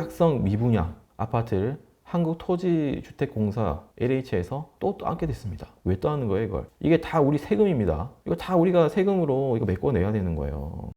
악성 미분양 아파트를 한국토지주택공사 LH에서 또 떠안게 됐습니다. 왜 떠안는 거예요, 이걸? 이게 다 우리 세금입니다. 이거 다 우리가 세금으로 이거 메꿔내야 되는 거예요.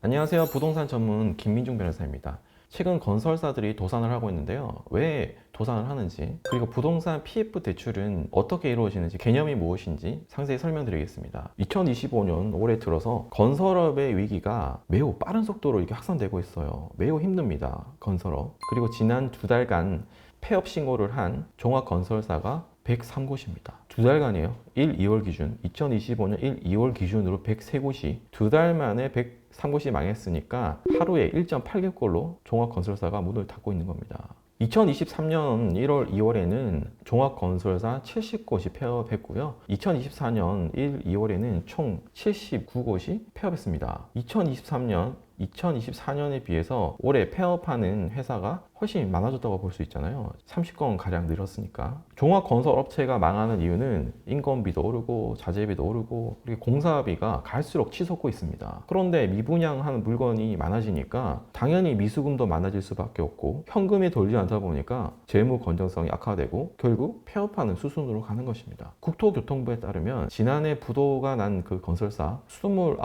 안녕하세요. 부동산 전문 김민중 변호사입니다. 최근 건설사들이 도산을 하고 있는데요. 왜 도산을 하는지, 그리고 부동산 PF 대출은 어떻게 이루어지는지, 개념이 무엇인지 상세히 설명드리겠습니다. 2025년 올해 들어서 건설업의 위기가 매우 빠른 속도로 이렇게 확산되고 있어요. 매우 힘듭니다. 건설업. 그리고 지난 두 달간 폐업 신고를 한 종합건설사가 103곳입니다. 두 달간이에요. 1, 2월 기준, 2025년 1, 2월 기준으로 103곳이 두 달 만에 103곳이 망했으니까 하루에 1.8개꼴로 종합건설사가 문을 닫고 있는 겁니다. 2023년 1월, 2월에는 종합건설사 70곳이 폐업했고요. 2024년 1, 2월에는 총 79곳이 폐업했습니다. 2023년 2024년에 비해서 올해 폐업하는 회사가 훨씬 많아졌다고 볼 수 있잖아요. 30건 가량 늘었으니까. 종합 건설 업체가 망하는 이유는 인건비도 오르고 자재비도 오르고 그리고 공사비가 갈수록 치솟고 있습니다. 그런데 미분양하는 물건이 많아지니까 당연히 미수금도 많아질 수밖에 없고 현금이 돌지 않다 보니까 재무 건전성이 악화되고 결국 폐업하는 수순으로 가는 것입니다. 국토교통부에 따르면 지난해 부도가 난 그 건설사 29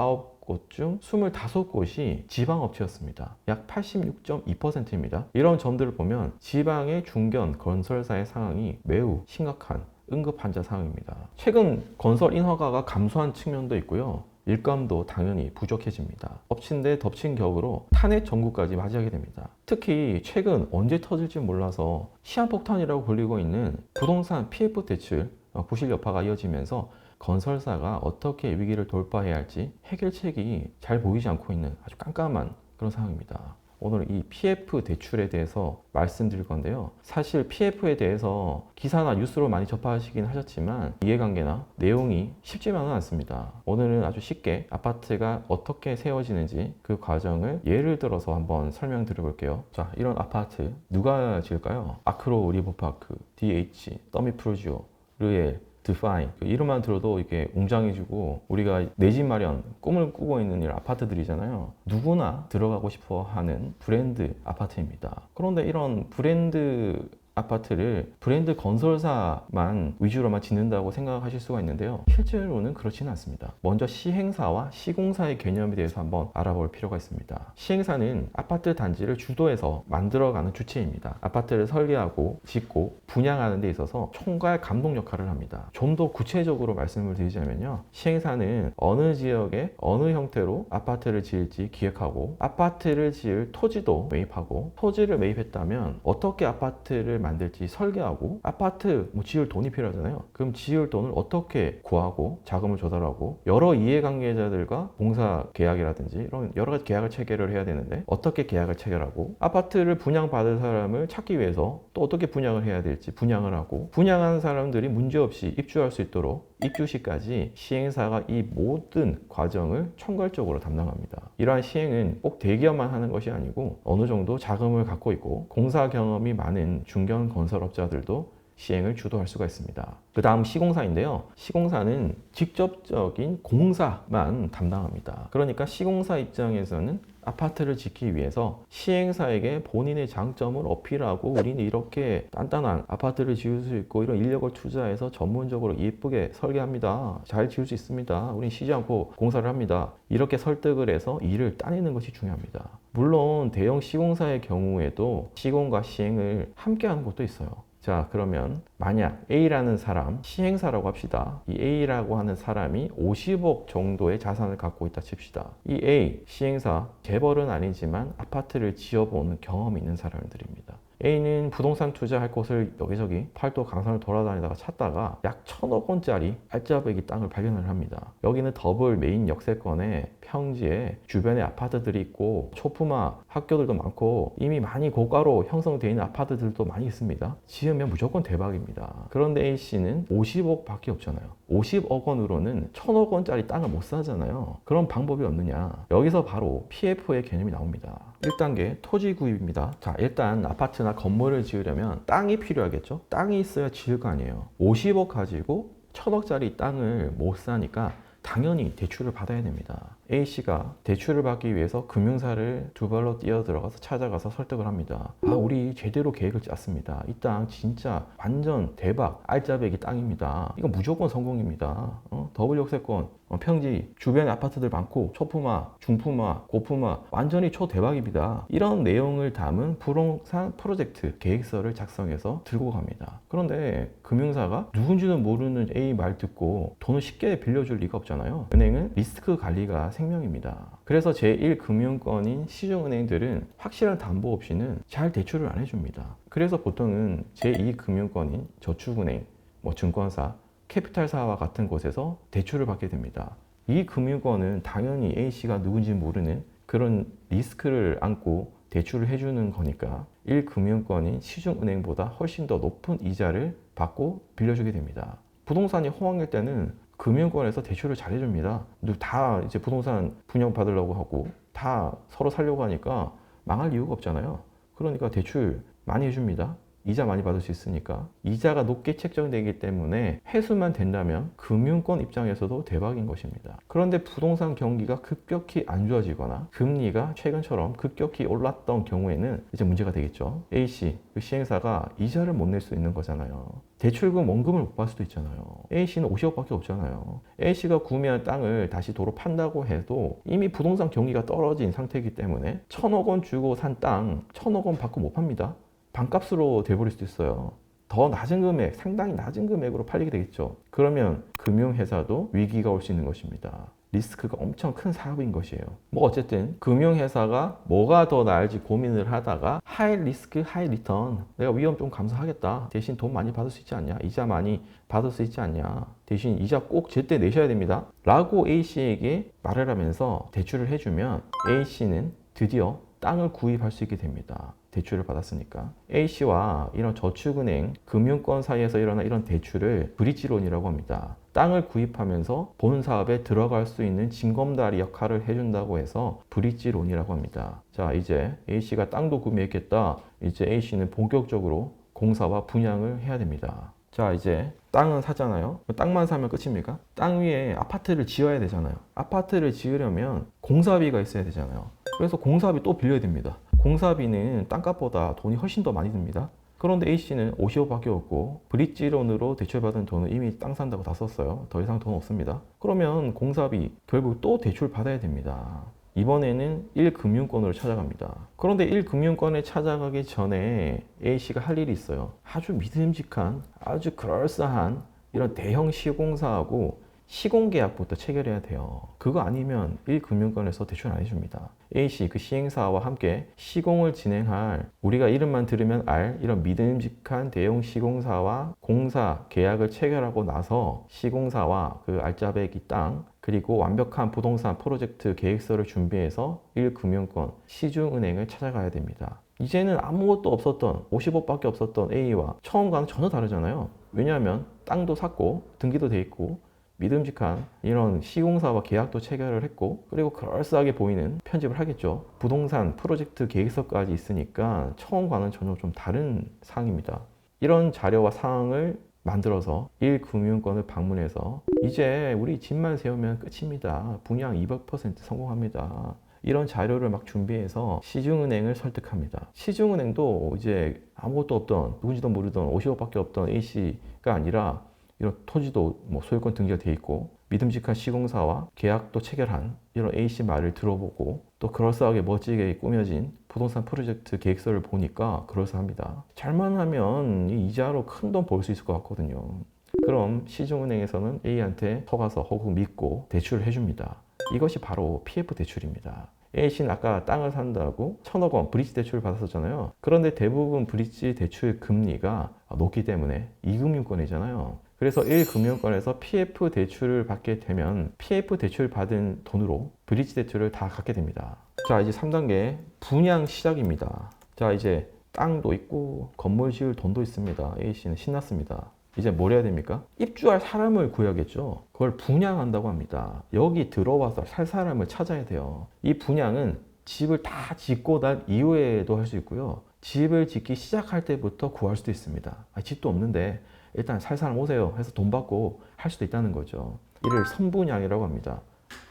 곳 중 25곳이 지방 업체였습니다. 약 86.2%입니다. 이런 점들을 보면 지방의 중견 건설사의 상황이 매우 심각한 응급 환자 상황입니다. 최근 건설 인허가가 감소한 측면도 있고요. 일감도 당연히 부족해집니다. 엎친 데 덮친 격으로 탄핵 전국까지 맞이하게 됩니다. 특히 최근 언제 터질지 몰라서 시한폭탄이라고 불리고 있는 부동산 PF 대출 어, 부실 여파가 이어지면서 건설사가 어떻게 위기를 돌파해야 할지 해결책이 잘 보이지 않고 있는 아주 깜깜한 그런 상황입니다. 오늘 이 PF 대출에 대해서 말씀드릴 건데요. 사실 PF에 대해서 기사나 뉴스로 많이 접하시긴 하셨지만 이해관계나 내용이 쉽지만은 않습니다. 오늘은 아주 쉽게 아파트가 어떻게 세워지는지 그 과정을 예를 들어서 한번 설명드려 볼게요. 자, 이런 아파트 누가 지을까요? 아크로 리버파크, DH, 더미 프로지오, 르엘, 드파인 그 이름만 들어도 이게 웅장해지고 우리가 내 집 마련 꿈을 꾸고 있는 이런 아파트들이잖아요. 누구나 들어가고 싶어 하는 브랜드 아파트입니다. 그런데 이런 브랜드 아파트를 브랜드 건설사만 위주로만 짓는다고 생각하실 수가 있는데요. 실제로는 그렇지는 않습니다. 먼저 시행사와 시공사의 개념에 대해서 한번 알아볼 필요가 있습니다. 시행사는 아파트 단지를 주도해서 만들어가는 주체입니다. 아파트를 설계하고 짓고 분양하는 데 있어서 총괄 감독 역할을 합니다. 좀 더 구체적으로 말씀을 드리자면요. 시행사는 어느 지역에 어느 형태로 아파트를 지을지 기획하고 아파트를 지을 토지도 매입하고 토지를 매입했다면 어떻게 아파트를 만들지 설계하고 아파트 뭐 지을 돈이 필요하잖아요. 그럼 지을 돈을 어떻게 구하고 자금을 조달하고 여러 이해관계자들과 공사 계약이라든지 이런 여러 가지 계약을 체결을 해야 되는데 어떻게 계약을 체결하고 아파트를 분양받을 사람을 찾기 위해서 또 어떻게 분양을 해야 될지 분양을 하고 분양하는 사람들이 문제없이 입주할 수 있도록 입주 시까지 시행사가 이 모든 과정을 총괄적으로 담당합니다. 이러한 시행은 꼭 대기업만 하는 것이 아니고 어느 정도 자금을 갖고 있고 공사 경험이 많은 중견 건설업자들도 시행을 주도할 수가 있습니다. 그 다음 시공사인데요. 시공사는 직접적인 공사만 담당합니다. 그러니까 시공사 입장에서는 아파트를 짓기 위해서 시행사에게 본인의 장점을 어필하고 우리는 이렇게 단단한 아파트를 지을 수 있고 이런 인력을 투자해서 전문적으로 예쁘게 설계합니다. 잘 지을 수 있습니다. 우린 쉬지 않고 공사를 합니다. 이렇게 설득을 해서 일을 따내는 것이 중요합니다. 물론 대형 시공사의 경우에도 시공과 시행을 함께 하는 곳도 있어요. 자, 그러면 만약 A라는 사람, 시행사라고 합시다. 이 A라고 하는 사람이 50억 정도의 자산을 갖고 있다 칩시다. 이 A, 시행사, 재벌은 아니지만 아파트를 지어보는 경험이 있는 사람들입니다. A는 부동산 투자할 곳을 여기저기 팔도 강산을 돌아다니다가 찾다가 약 천억 원짜리 알짜배기 땅을 발견을 합니다. 여기는 더블 메인 역세권에 평지에 주변에 아파트들이 있고 초품화 학교들도 많고 이미 많이 고가로 형성되어 있는 아파트들도 많이 있습니다. 지으면 무조건 대박입니다. 그런데 A씨는 50억 밖에 없잖아요. 50억 원으로는 천억 원짜리 땅을 못 사잖아요. 그런 방법이 없느냐. 여기서 바로 PF의 개념이 나옵니다. 1단계 토지 구입입니다. 자, 일단 아파트나 건물을 지으려면 땅이 필요하겠죠? 땅이 있어야 지을 거 아니에요. 50억 가지고 천억짜리 땅을 못 사니까 당연히 대출을 받아야 됩니다. A씨가 대출을 받기 위해서 금융사를 두 발로 뛰어 들어가서 찾아가서 설득을 합니다. 아, 우리 제대로 계획을 짰습니다. 이 땅 진짜 완전 대박 알짜배기 땅입니다. 이거 무조건 성공입니다. 어? 더블 역세권, 어, 평지, 주변에 아파트들 많고 초품화, 중품화, 고품화 완전히 초대박입니다. 이런 내용을 담은 부동산 프로젝트 계획서를 작성해서 들고 갑니다. 그런데 금융사가 누군지는 모르는 A 말 듣고 돈을 쉽게 빌려줄 리가 없잖아요. 은행은 리스크 관리가 생 명입니다. 그래서 제1금융권인 시중은행들은 확실한 담보 없이는 잘 대출을 안 해줍니다. 그래서 보통은 제2금융권인 저축은행, 뭐 증권사, 캐피탈사와 같은 곳에서 대출을 받게 됩니다. 이 금융권은 당연히 A씨가 누군지 모르는 그런 리스크를 안고 대출을 해주는 거니까 1금융권인 시중은행보다 훨씬 더 높은 이자를 받고 빌려주게 됩니다. 부동산이 호황일 때는 금융권에서 대출을 잘 해줍니다. 다 이제 부동산 분양 받으려고 하고 다 서로 살려고 하니까 망할 이유가 없잖아요. 그러니까 대출 많이 해줍니다. 이자 많이 받을 수 있으니까 이자가 높게 책정되기 때문에 회수만 된다면 금융권 입장에서도 대박인 것입니다. 그런데 부동산 경기가 급격히 안 좋아지거나 금리가 최근처럼 급격히 올랐던 경우에는 이제 문제가 되겠죠. A씨 그 시행사가 이자를 못 낼 수 있는 거잖아요. 대출금 원금을 못 받을 수도 있잖아요. A씨는 50억밖에 없잖아요. A씨가 구매한 땅을 다시 도로 판다고 해도 이미 부동산 경기가 떨어진 상태이기 때문에 천억 원 주고 산 땅 천억 원 받고 못 팝니다. 반값으로 돼버릴 수도 있어요. 더 낮은 금액, 상당히 낮은 금액으로 팔리게 되겠죠. 그러면 금융회사도 위기가 올 수 있는 것입니다. 리스크가 엄청 큰 사업인 것이에요. 뭐 어쨌든 금융회사가 뭐가 더 나을지 고민을 하다가 하이 리스크 하이 리턴 내가 위험 좀 감수하겠다 대신 돈 많이 받을 수 있지 않냐 이자 많이 받을 수 있지 않냐 대신 이자 꼭 제때 내셔야 됩니다 라고 A씨에게 말을 하면서 대출을 해주면 A씨는 드디어 땅을 구입할 수 있게 됩니다. 대출을 받았으니까 A씨와 이런 저축은행, 금융권 사이에서 일어난 이런 대출을 브릿지론이라고 합니다. 땅을 구입하면서 본 사업에 들어갈 수 있는 징검다리 역할을 해준다고 해서 브릿지론이라고 합니다. 자 이제 A씨가 땅도 구매했겠다. 이제 A씨는 본격적으로 공사와 분양을 해야 됩니다. 자 이제 땅은 사잖아요. 땅만 사면 끝입니까? 땅 위에 아파트를 지어야 되잖아요. 아파트를 지으려면 공사비가 있어야 되잖아요. 그래서 공사비 또 빌려야 됩니다. 공사비는 땅값보다 돈이 훨씬 더 많이 듭니다. 그런데 A씨는 50억밖에 없고 브릿지론으로 대출받은 돈은 이미 땅 산다고 다 썼어요. 더 이상 돈 없습니다. 그러면 공사비 결국 또 대출 받아야 됩니다. 이번에는 1금융권으로 찾아갑니다. 그런데 1금융권에 찾아가기 전에 A씨가 할 일이 있어요. 아주 믿음직한, 아주 그럴싸한 이런 대형 시공사하고 시공계약부터 체결해야 돼요. 그거 아니면 1금융권에서 대출 안 해줍니다. A씨 그 시행사와 함께 시공을 진행할 우리가 이름만 들으면 알 이런 믿음직한 대형 시공사와 공사 계약을 체결하고 나서 시공사와 그 알짜배기 땅 그리고 완벽한 부동산 프로젝트 계획서를 준비해서 1금융권 시중은행을 찾아가야 됩니다. 이제는 아무것도 없었던 50억밖에 없었던 A와 처음과는 전혀 다르잖아요. 왜냐하면 땅도 샀고 등기도 돼 있고 믿음직한 이런 시공사와 계약도 체결을 했고 그리고 그럴싸하게 보이는 편집을 하겠죠. 부동산 프로젝트 계획서까지 있으니까 처음과는 전혀 좀 다른 사항입니다. 이런 자료와 사항을 만들어서 1금융권을 방문해서 이제 우리 집만 세우면 끝입니다. 분양 200% 성공합니다. 이런 자료를 막 준비해서 시중은행을 설득합니다. 시중은행도 이제 아무것도 없던 누군지도 모르던 50억밖에 없던 A씨가 아니라 이런 토지도 뭐 소유권 등기가 돼 있고 믿음직한 시공사와 계약도 체결한 이런 A씨 말을 들어보고 또 그럴싸하게 멋지게 꾸며진 부동산 프로젝트 계획서를 보니까 그럴싸합니다. 잘만 하면 이 이자로 큰 돈 벌 수 있을 것 같거든요. 그럼 시중은행에서는 A한테 속아서 혹은 믿고 대출을 해줍니다. 이것이 바로 PF 대출입니다. A씨는 아까 땅을 산다고 천억 원 브릿지 대출을 받았었잖아요. 그런데 대부분 브릿지 대출 금리가 높기 때문에 2금융권이잖아요. 그래서 1금융권에서 PF 대출을 받게 되면 PF 대출 받은 돈으로 브릿지 대출을 다 갚게 됩니다. 자, 이제 3단계 분양 시작입니다. 자, 이제 땅도 있고 건물 지을 돈도 있습니다. A씨는 신났습니다. 이제 뭘 해야 됩니까? 입주할 사람을 구해야겠죠. 그걸 분양한다고 합니다. 여기 들어와서 살 사람을 찾아야 돼요. 이 분양은 집을 다 짓고 난 이후에도 할 수 있고요. 집을 짓기 시작할 때부터 구할 수도 있습니다. 아, 집도 없는데 일단 살 사람 오세요 해서 돈 받고 할 수도 있다는 거죠. 이를 선분양이라고 합니다.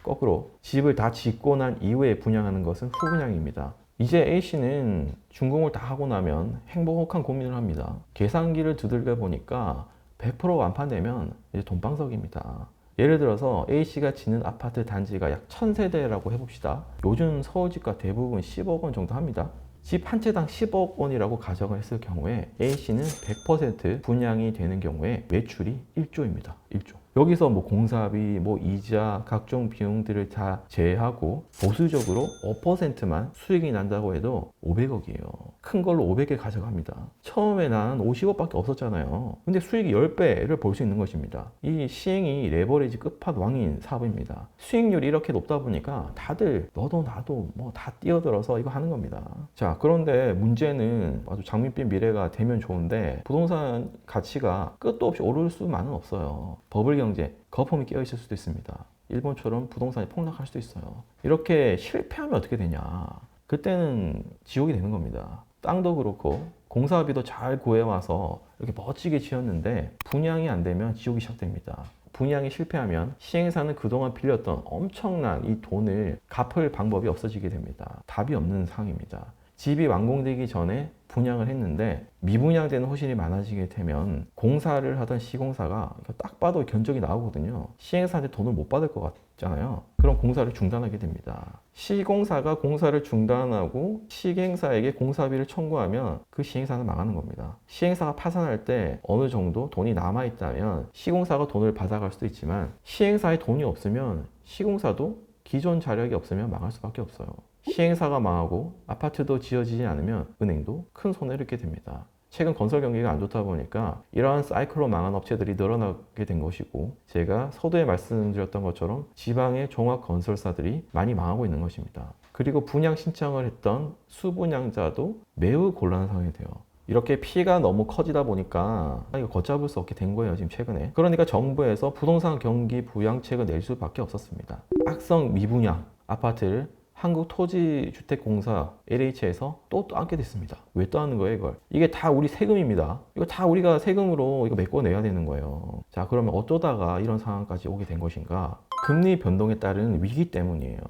거꾸로 집을 다 짓고 난 이후에 분양하는 것은 후분양입니다. 이제 A씨는 준공을 다 하고 나면 행복한 고민을 합니다. 계산기를 두들겨 보니까 100% 완판되면 이제 돈방석입니다. 예를 들어서 A씨가 짓는 아파트 단지가 약 1000세대라고 해봅시다. 요즘 서울집가 대부분 10억 원 정도 합니다. 집 한 채당 10억 원이라고 가정을 했을 경우에 A씨는 100% 분양이 되는 경우에 매출이 1조입니다. 1조. 여기서 뭐 공사비, 뭐 이자, 각종 비용들을 다 제외하고 보수적으로 5%만 수익이 난다고 해도 500억이에요. 큰 걸로 500개 가져갑니다. 처음에 난 50억밖에 없었잖아요. 근데 수익이 10배를 볼 수 있는 것입니다. 이 시행이 레버리지 끝판왕인 사업입니다. 수익률이 이렇게 높다 보니까 다들 너도 나도 뭐 다 뛰어들어서 이거 하는 겁니다. 자, 그런데 문제는 아주 장밋빛 미래가 되면 좋은데 부동산 가치가 끝도 없이 오를 수만은 없어요. 버블 경제, 거품이 끼어 있을 수도 있습니다. 일본처럼 부동산이 폭락할 수도 있어요. 이렇게 실패하면 어떻게 되냐? 그때는 지옥이 되는 겁니다. 땅도 그렇고 공사비도 잘 구해와서 이렇게 멋지게 지었는데 분양이 안 되면 지옥이 시작됩니다. 분양이 실패하면 시행사는 그동안 빌렸던 엄청난 이 돈을 갚을 방법이 없어지게 됩니다. 답이 없는 상황입니다. 집이 완공되기 전에 분양을 했는데 미분양되는 호실이 많아지게 되면 공사를 하던 시공사가 딱 봐도 견적이 나오거든요. 시행사한테 돈을 못 받을 것 같잖아요. 그럼 공사를 중단하게 됩니다. 시공사가 공사를 중단하고 시행사에게 공사비를 청구하면 그 시행사는 망하는 겁니다. 시행사가 파산할 때 어느 정도 돈이 남아 있다면 시공사가 돈을 받아갈 수도 있지만 시행사에 돈이 없으면 시공사도 기존 자력이 없으면 망할 수밖에 없어요. 시행사가 망하고 아파트도 지어지지 않으면 은행도 큰 손해를 입게 됩니다. 최근 건설 경기가 안 좋다 보니까 이러한 사이클로 망한 업체들이 늘어나게 된 것이고 제가 서두에 말씀드렸던 것처럼 지방의 종합 건설사들이 많이 망하고 있는 것입니다. 그리고 분양 신청을 했던 수분양자도 매우 곤란한 상황이 돼요. 이렇게 피해가 너무 커지다 보니까 이거 걷잡을 수 없게 된 거예요 지금 최근에 그러니까 정부에서 부동산 경기 부양책을 낼 수밖에 없었습니다 악성 미분양 아파트를 한국토지주택공사 LH에서 또 떠안게 됐습니다. 왜 떠안는 거예요, 이걸? 이게 다 우리 세금입니다. 이거 다 우리가 세금으로 이거 메꿔내야 되는 거예요. 자, 그러면 어쩌다가 이런 상황까지 오게 된 것인가? 금리 변동에 따른 위기 때문이에요.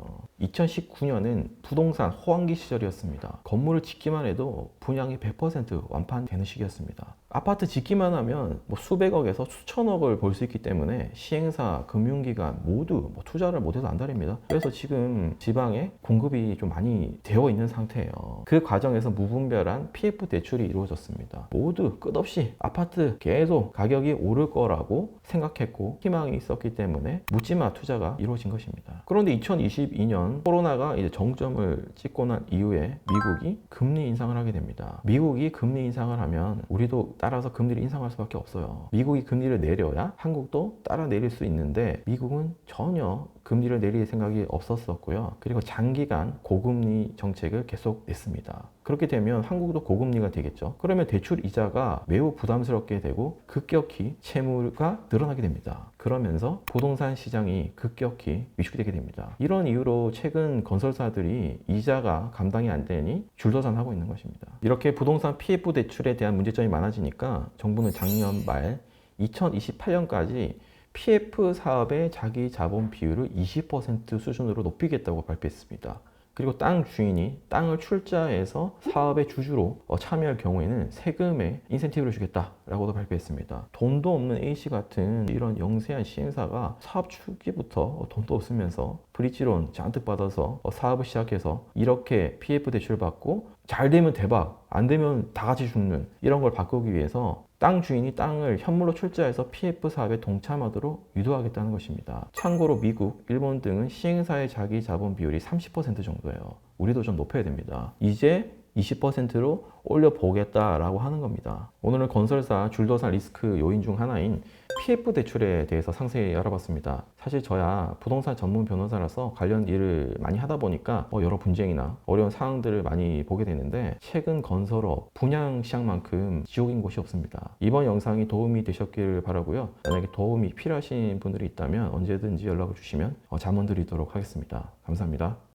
2019년은 부동산 호황기 시절이었습니다. 건물을 짓기만 해도 분양이 100% 완판되는 시기였습니다. 아파트 짓기만 하면 뭐 수백억에서 수천억을 벌 수 있기 때문에 시행사, 금융기관 모두 뭐 투자를 못해도 안달입니다. 그래서 지금 지방에 공급이 좀 많이 되어 있는 상태예요. 그 과정에서 무분별한 PF 대출이 이루어졌습니다. 모두 끝없이 아파트 계속 가격이 오를 거라고 생각했고 희망이 있었기 때문에 묻지마 투자가 이루어진 것입니다. 그런데 2022년 코로나가 이제 정점을 찍고 난 이후에 미국이 금리 인상을 하게 됩니다. 미국이 금리 인상을 하면 우리도 따라서 금리를 인상할 수밖에 없어요. 미국이 금리를 내려야 한국도 따라 내릴 수 있는데 미국은 전혀 금리를 내릴 생각이 없었었고요. 그리고 장기간 고금리 정책을 계속 냈습니다. 그렇게 되면 한국도 고금리가 되겠죠. 그러면 대출 이자가 매우 부담스럽게 되고 급격히 채무가 늘어나게 됩니다. 그러면서 부동산 시장이 급격히 위축되게 됩니다. 이런 이유로 최근 건설사들이 이자가 감당이 안 되니 줄도산하고 있는 것입니다. 이렇게 부동산 PF 대출에 대한 문제점이 많아지니까 정부는 작년 말 2028년까지 PF 사업의 자기 자본 비율을 20% 수준으로 높이겠다고 발표했습니다. 그리고 땅 주인이 땅을 출자해서 사업의 주주로 어, 참여할 경우에는 세금에 인센티브를 주겠다 라고도 발표했습니다. 돈도 없는 A씨 같은 이런 영세한 시행사가 사업 초기부터 어, 돈도 없으면서 브릿지론 잔뜩 받아서 어, 사업을 시작해서 이렇게 PF 대출 받고 잘 되면 대박, 안 되면 다 같이 죽는 이런 걸 바꾸기 위해서 땅 주인이 땅을 현물로 출자해서 PF 사업에 동참하도록 유도하겠다는 것입니다. 참고로 미국, 일본 등은 시행사의 자기 자본 비율이 30% 정도예요. 우리도 좀 높여야 됩니다. 이제 20%로 올려보겠다라고 하는 겁니다. 오늘은 건설사 줄도산 리스크 요인 중 하나인 PF 대출에 대해서 상세히 알아봤습니다. 사실 저야 부동산 전문 변호사라서 관련 일을 많이 하다 보니까 뭐 여러 분쟁이나 어려운 상황들을 많이 보게 되는데 최근 건설업, 분양 시장만큼 지옥인 곳이 없습니다. 이번 영상이 도움이 되셨기를 바라고요. 만약에 도움이 필요하신 분들이 있다면 언제든지 연락을 주시면 어, 잠원 드리도록 하겠습니다. 감사합니다.